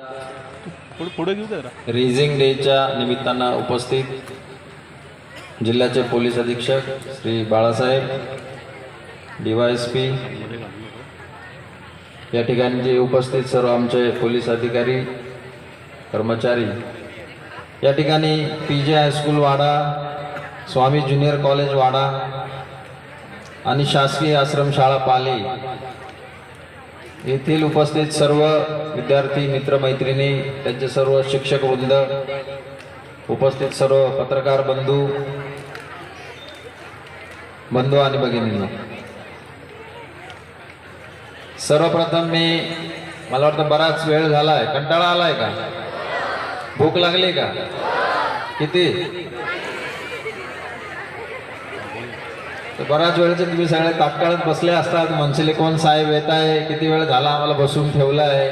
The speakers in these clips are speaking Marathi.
पुढे घेऊ का रेझिंग डेच्या निमित्तानं उपस्थित जिल्ह्याचे पोलीस अधीक्षक Shri Balasaheb D Y S P या ठिकाणी जे उपस्थित सर्व आमचे पोलीस अधिकारी कर्मचारी या ठिकाणी P J high school Wada Swami junior college Wada आणि शासकीय आश्रमशाळा पाली येथील उपस्थित सर्व विद्यार्थी मित्रमैत्रिणी त्यांचे सर्व शिक्षक वृंद उपस्थित सर्व पत्रकार बंधू बंधू आणि भगिनींना. सर्वप्रथम मी मला वाटतं बराच वेळ झालाय. कंटाळा आलाय का? भूक लागली का? किती? तर बराच वेळचे तुम्ही सगळे तात्काळात बसले असतात. मनशिले कोण साहेब येत आहे? किती वेळ झाला आम्हाला बसून ठेवलं आहे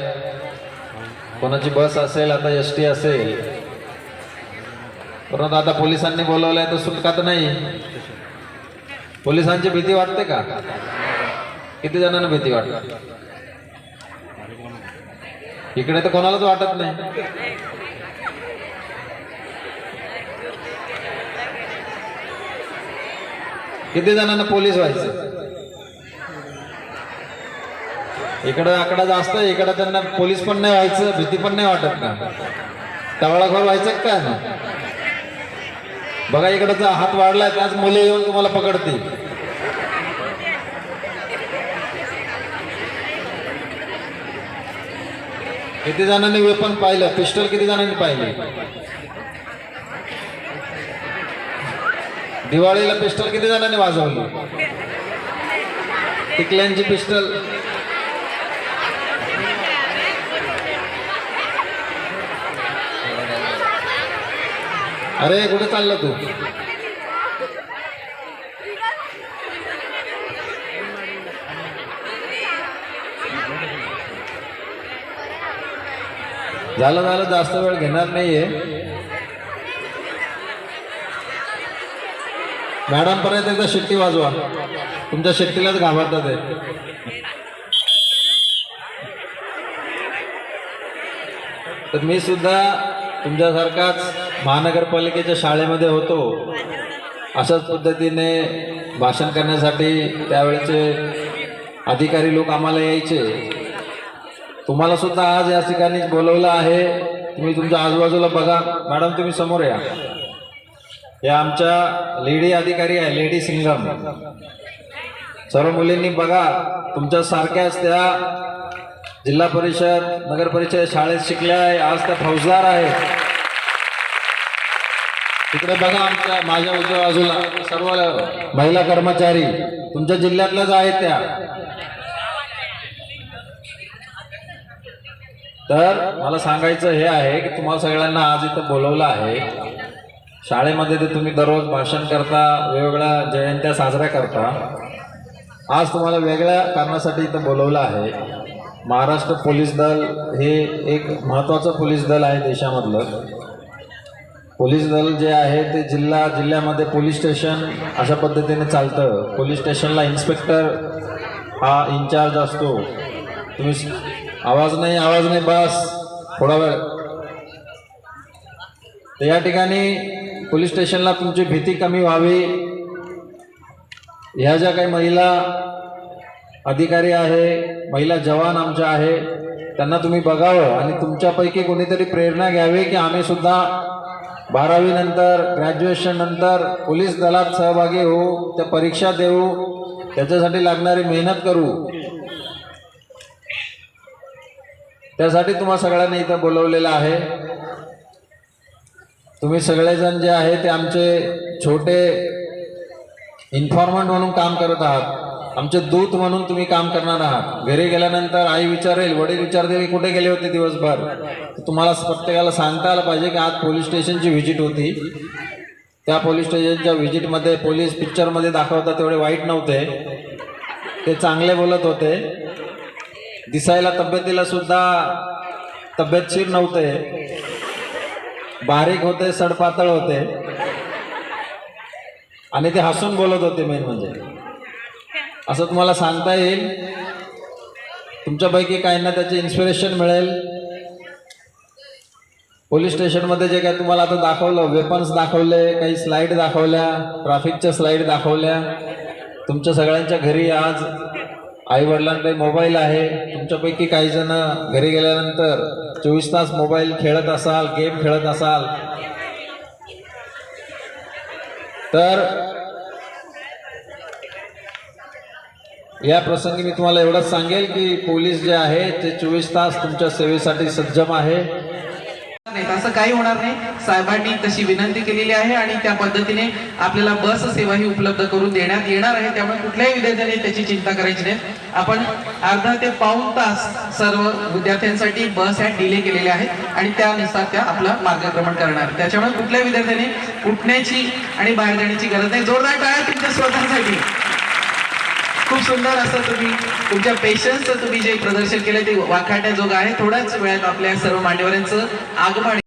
कोणाची बस असेल? आता एस टी असेल. परंतु आता पोलिसांनी बोलवलंय तर सुटका तर नाही. पोलिसांची भीती वाटते का? किती जणांना भीती वाटते? इकडे तर कोणालाच वाटत नाही. किती जणांना पोलीस व्हायचं? इकडं आकडा जास्त आहे इकडं त्यांना पोलीस पण नाही व्हायचं भीती पण नाही वाटत का तवळाखोर व्हायचं का काय? बघा इकडचा हात वाढलाय त्याच मुले येऊन तुम्हाला पकडतील. किती जणांनी वेपन पाहिलं? पिस्टल किती जणांनी पाहिले? दिवाळीला पिस्टल किती जणांनी वाजवली? टिकल्यांची पिस्टल. अरे कुठे चाललं तू? झालं झालं जास्त वेळ घेणार नाहीये. मॅडम पर्यंत एकदा शेट्टी वाजवा. तुमच्या शेट्टीलाच घाबरतात आहे तर मी सुद्धा तुमच्यासारखाच महानगरपालिकेच्या शाळेमध्ये होतो. अशाच पद्धतीने भाषण करण्यासाठी त्यावेळेचे अधिकारी लोक आम्हाला यायचे. तुम्हाला सुद्धा आज या ठिकाणी बोलवलं आहे. तुम्ही तुमच्या आजूबाजूला बघा. मॅडम तुम्ही समोर या. या आमच्या लेडी अधिकारी आहे लेडी सिंगम सर्व मुलींनी बघा तुमच्या सारख्याच त्या जिल्हा परिषद नगर परिषद शाळेत शिकल्या आहे आज त्या फौजदार आहेत. तिकडे बघा आमच्या माझ्या उजव्या बाजूला सर्व महिला कर्मचारी तुमच्या जिल्ह्यातल्याच आहेत त्या. तर मला सांगायचं हे आहे की तुम्हाला सगळ्यांना आज इथं बोलवलं आहे. शाळेमध्ये ते तुम्ही दररोज भाषण करता वेगवेगळ्या जयंत्या साजऱ्या करता. आज तुम्हाला वेगळ्या कारणासाठी इथं बोलवलं आहे. महाराष्ट्र पोलीस दल हे एक महत्त्वाचं पोलीस दल आहे देशामधलं. पोलीस दल जे आहे ते जिल्हा जिल्ह्यामध्ये पोलीस स्टेशन अशा पद्धतीने चालतं. पोलीस स्टेशनला इन्स्पेक्टर हा इन्चार्ज असतो. तुम्ही आवाज नाही आवाज नाही बस थोडा वेळ. तर या ठिकाणी पोलीस स्टेशनला तुमची भीती कमी व्हावी. ह्या ज्या काही महिला अधिकारी आहे महिला जवान आमच्या आहे त्यांना तुम्ही बघावं आणि तुमच्यापैकी कोणीतरी प्रेरणा घ्यावी की आम्ही सुद्धा ग्रॅज्युएशननंतर पोलीस दलात सहभागी होऊ त्या परीक्षा देऊ त्याच्यासाठी लागणारी मेहनत करू. त्यासाठी तुम्हा सगळ्यांनी इथं बोलवलेलं आहे. तुम्ही सगळेजण जे आहे ते आमचे छोटे इन्फॉर्मंट म्हणून काम करत आहात. आमचे दूत म्हणून तुम्ही काम करणार आहात. घरी गेल्यानंतर आई विचारेल वडील विचारतील की कुठे गेले होते दिवसभर? तुम्हाला प्रत्येकाला सांगता आलं पाहिजे की आज पोलीस स्टेशनची व्हिजिट होती. त्या पोलीस स्टेशनच्या व्हिजिटमध्ये पोलीस पिक्चरमध्ये दाखवतात तेवढे वाईट नव्हते. ते चांगले बोलत होते. दिसायला तब्येतीला सुद्धा तब्येतशीर नव्हते. बारीक होते सडपातळ होते. आणि ते हसून बोलत होते मेन म्हणजे. असं तुम्हाला सांगता येईल. तुमच्यापैकी काहींना त्याचे इन्स्पिरेशन मिळेल. पोलीस स्टेशनमध्ये जे काय तुम्हाला आता दाखवलं वेपन्स दाखवले काही स्लाईड दाखवल्या ट्रॅफिकच्या स्लाईड दाखवल्या. तुमच्या सगळ्यांच्या घरी आज आई वडिलांकडे मोबाईल आहे. तुमच्यापैकी काही जण घरी गेल्यानंतर चोवीस तास मोबाईल खेळत असाल गेम खेळत असाल. तर या प्रसंगी मी तुम्हाला एवढंच सांगेल की पोलीस जे आहे ते चोवीस तास तुमच्या सेवेसाठी सज्जम आहे. असं काही होणार नाही. साहेबांनी तशी विनंती केलेली आहे आणि त्या पद्धतीने आपल्याला बस सेवा ही उपलब्ध करून देण्यात येणार आहे. त्यामुळे कुठल्याही विद्यार्थ्याने त्याची चिंता करायची नाही. आपण अर्धा ते पाऊण तास सर्व विद्यार्थ्यांसाठी बस ह्या डिले केलेल्या आहेत आणि त्यानुसार त्या आपलं मार्गक्रमण करणार. त्याच्यामुळे कुठल्याही विद्यार्थ्याने उठण्याची आणि बाहेर जाण्याची गरज नाही. जोरदार टाळ्या तुमच्या स्वतःसाठी. खूप सुंदर असं तुम्ही तुमच्या पेशन्सचं तुम्ही जे प्रदर्शन केलं ते वाखाट्याजोग आहे. थोड्याच वेळात आपल्या सर्व मान्यवरांचं आगमन